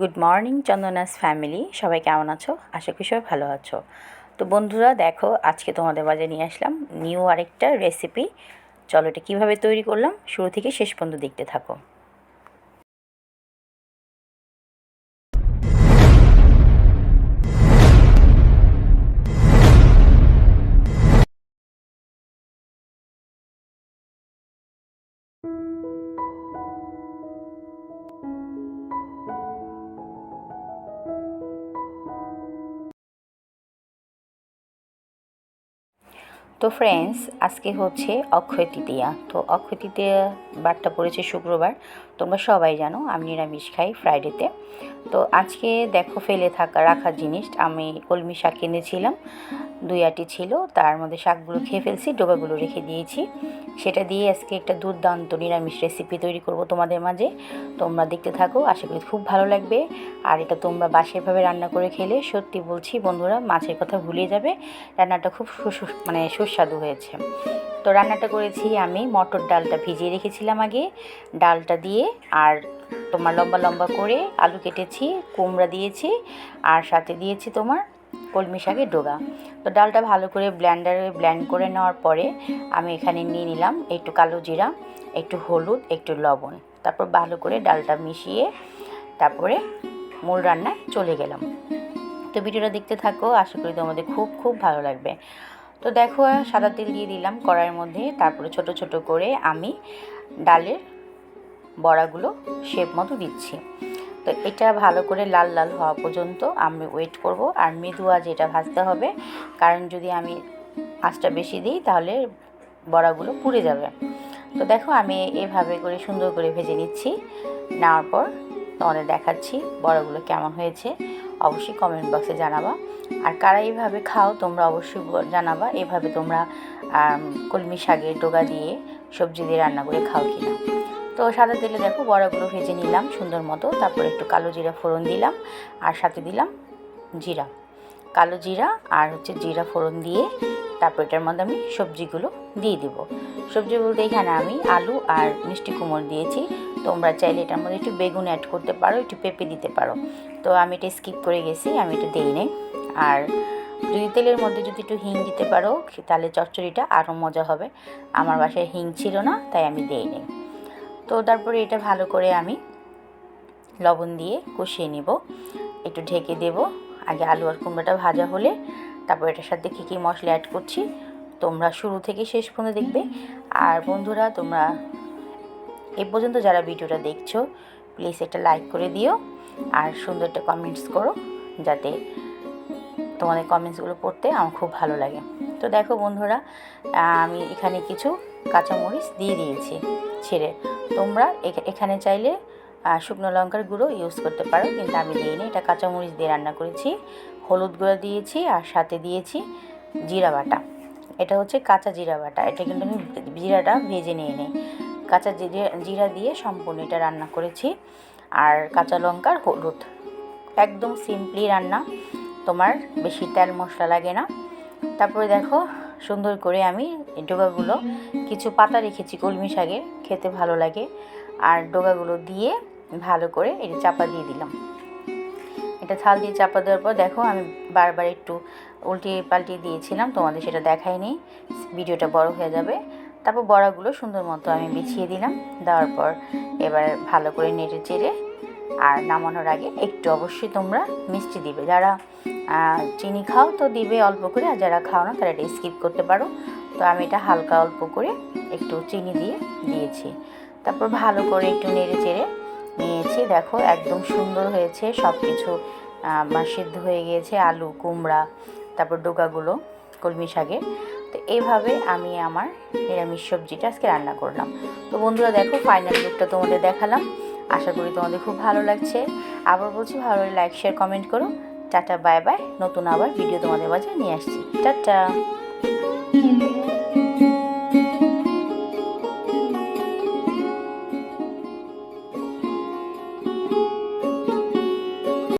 Good morning চন্দনাস family সবাই কেমন আছো? আশা করি সবাই ভালো আছো। তো বন্ধুরা, দেখো, আজকে তোমাদের বাজে নিয়ে আসলাম নিউ আরেকটা রেসিপি চলো এটা কীভাবে তৈরি করলাম? শুরু থেকে শেষ পর্যন্ত দেখতে থাকো। তো ফ্রেন্ডস আজকে হচ্ছে অক্ষয় তৃতীয়া। তো অক্ষয় তৃতীয়া বারটা পড়েছে শুক্রবার। তোমরা সবাই জানো, আমি নিরামিষ খাই ফ্রাইডেতে তো আজকে দেখো ফেলে থাকা, রাখার জিনিস, আমি কলমি শাক কিনেছিলাম দুই আটি ছিল, তার মধ্যে শাকগুলো খেয়ে ফেলছি, ডোবাগুলো রেখে দিয়েছি। সেটা দিয়ে আজকে একটা দুর্দান্ত নিরামিষ রেসিপি তৈরি করব তোমাদের মাঝে। তোমরা দেখতে থাকো, আশা করি খুব ভালো লাগবে। আর এটা তোমরা বাসেরভাবে রান্না করে খেলে, সত্যি বলছি বন্ধুরা, মাছের কথা ভুলে যাবে। রান্নাটা খুব মানে সুস্বাদু হয়েছে। তো রান্নাটা করেছি আমি, মটর ডালটা ভিজিয়ে রেখেছিলাম আগে। ডালটা দিয়ে আর তোমার লম্বা লম্বা করে আলু কেটেছি, কুমড়া দিয়েছি আর সাথে দিয়েছি তোমার কলমি শাকের ডোগা। তো ডালটা ভালো করে ব্ল্যান্ডারে ব্ল্যান্ড করে নেওয়ার পরে আমি এখানে নিয়ে নিলাম একটু কালো জিরা, একটু হলুদ, একটু লবণ। তারপর ভালো করে ডালটা মিশিয়ে তারপরে মূল রান্নায় চলে গেলাম। তো ভিডিওটা দেখতে থাকো, আশা করি তোমাদের খুব খুব ভালো লাগবে। তো দেখো, সাদা তেল দিয়ে দিলাম কড়াইয়ের মধ্যে। তারপরে ছোট ছোট করে আমি ডালের বড়াগুলো শেপ মতো দিচ্ছি। তো এটা ভালো করে লাল লাল হওয়া পর্যন্ত আমি ওয়েট করব। আর মৃদু আজ এটা ভাজতে হবে, কারণ যদি আমি আঁচটা বেশি দিই, তাহলে বড়াগুলো পুড়ে যাবে। তো দেখো, আমি এভাবে করে সুন্দর করে ভেজে নিচ্ছি। নেওয়ার পর তোমাদের দেখাচ্ছি বড়াগুলো কেমন হয়েছে। অবশ্যই কমেন্ট বক্সে জানাবা। আর কারা এইভাবে খাও, তোমরা অবশ্যই জানাবা এভাবে তোমরা কলমি শাকের ডোগা দিয়ে সবজি দিয়ে রান্না করে খাও কিনা। তো সাদা তেলে দেখো বড়াগুলো ভেজে নিলাম সুন্দর মতো। তারপর একটু কালো জিরা ফোড়ন দিলাম আর সাথে দিলাম জিরা। কালো জিরা আর হচ্ছে জিরা ফোড়ন দিয়ে তারপর এটার মধ্যে আমি সবজিগুলো দিয়ে দিব। সবজি বলতে এখানে আমি আলু আর মিষ্টি কুমড় দিয়েছি। তোমরা চাইলে এটার মধ্যে একটু বেগুন অ্যাড করতে পারো, একটু পেঁপে দিতে পারো। তো আমি এটা স্কিপ করে গেছি, আমি এটা দিই নেই। আর যদি তেলের মধ্যে যদি একটু হিং দিতে পারো, তাহলে চচ্চড়িটা আরও মজা হবে। আমার বাসায় হিং ছিল না, তাই আমি দিই নেই। তো তারপরে এটা ভালো করে আমি লবণ দিয়ে কষিয়ে নিব। একটু ঢেকে দেব। আগে আলু আর কুমড়োটা ভাজা হলে তারপর এটার সাথে কী কী মশলা অ্যাড করছি, তোমরা শুরু থেকে শেষ পর্যন্ত দেখবে। আর বন্ধুরা, তোমরা এ পর্যন্ত যারা ভিডিওটা দেখছ প্লিজ একটা লাইক করে দিও আর সুন্দর একটা কমেন্টস করো, যাতে তোমাদের কমেন্টসগুলো পড়তে আমার খুব ভালো লাগে। তো দেখো বন্ধুরা, আমি এখানে কিছু কাঁচামরিচ দিয়ে দিয়েছি ছেড়ে। তোমরা এখানে চাইলে শুকনো লঙ্কার গুঁড়ো ইউজ করতে পারো, কিন্তু আমি দিইনি। এটা কাঁচামরিচ দিয়ে রান্না করেছি। হলুদ গুঁড়ো দিয়েছি আর সাথে দিয়েছি জিরা বাটা। এটা হচ্ছে কাঁচা জিরা বাটা। এটা কিন্তু আমি জিরাটা ভেজে নিয়ে নিই। কাঁচা জিরা জিরা দিয়ে সম্পূর্ণ এটা রান্না করেছি। আর কাঁচা লঙ্কার হলুদ। একদম সিম্পলি রান্না। তোমার বেশি তেল মশলা লাগে না। তারপরে দেখো, সুন্দর করে আমি ডোগাগুলো কিছু পাতা রেখেছি কলমি শাকের খেতে ভালো লাগে। আর ডোগাগুলো দিয়ে ভালো করে এটা চাপা দিয়ে দিলাম। এটা থাল দিয়ে চাপা দেওয়ার পর দেখো আমি বারবার একটু উল্টিয়ে পাল্টিয়ে দিয়েছিলাম, তোমাদের সেটা দেখায়নি ভিডিওটা বড় হয়ে যাবে। তারপর বড়াগুলো সুন্দর মতো আমি বিছিয়ে দিলাম, দেওয়ার পর এবার ভালো করে নেড়ে চেড়ে আর নামানোর আগে একটু অবশ্যই তোমরা মিষ্টি দিবে। যারা চিনি খাও তো দিবে অল্প করে, আর যারা খাও না তারা এটা স্কিপ করতে পারো। তো আমি এটা হালকা অল্প করে একটু চিনি দিয়ে দিয়েছি। তারপর ভালো করে একটু নেড়ে চেড়ে নিয়েছি, দেখো একদম সুন্দর হয়েছে সব কিছু সিদ্ধ হয়ে গিয়েছে আলু, কুমড়া, তারপর ডোকাগুলো কলমি শাকের। তো এইভাবে আমি আমার নিরামিষ সবজিটা আজকে রান্না করলাম। তো বন্ধুরা দেখো ফাইনাল লুকটা তোমাদের দেখালাম। আশা করি তোমাদের খুব ভালো লাগছে। আবার বলছি, ভালো লাইক শেয়ার কমেন্ট করো। টাটা বাই বাই নতুন আবার ভিডিও তোমাদের মাঝে নিয়ে আসছি। টাটা!